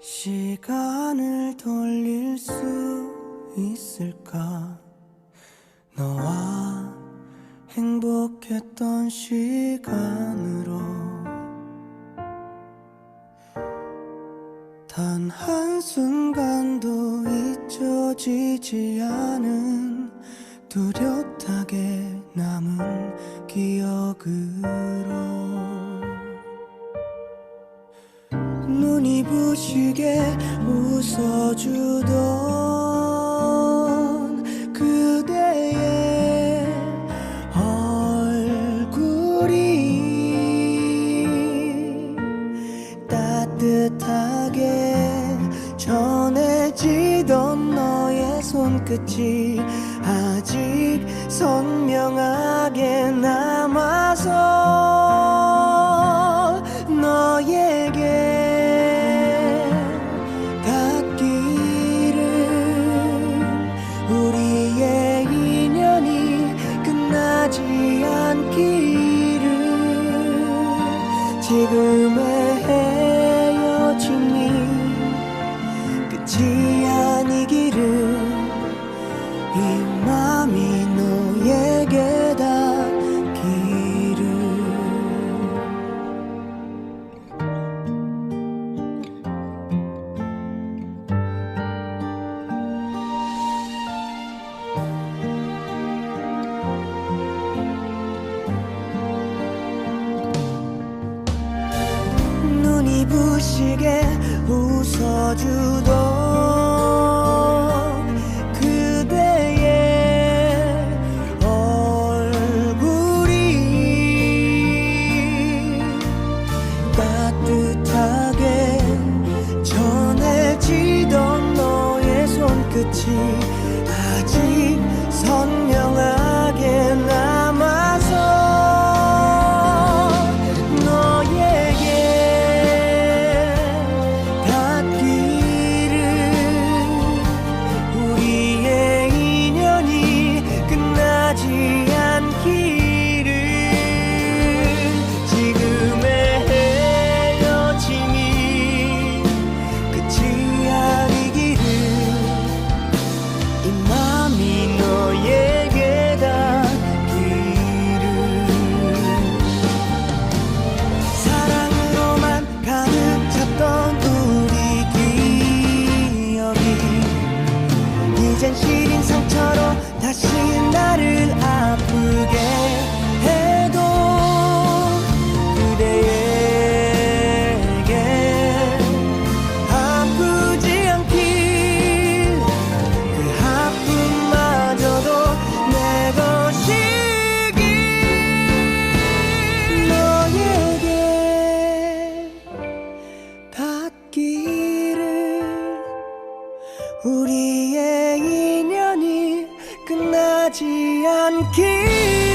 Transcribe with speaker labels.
Speaker 1: 시간을 돌릴 수 있을까? 너와 행복했던 시간으로 단 한순간도 잊혀지지 않은 뚜렷하게 남은 기억으로 부시게 웃어주던 그대의 얼굴이 따뜻하게 전해지던 너의 손끝이 아직 선명하게 남아서 지 않기를. 지금의 눈이 부시게 웃어주던 그대의 얼굴이 따뜻하게 전해지던 너의 손끝이 아직 선 우리의 인연이 끝나지 않길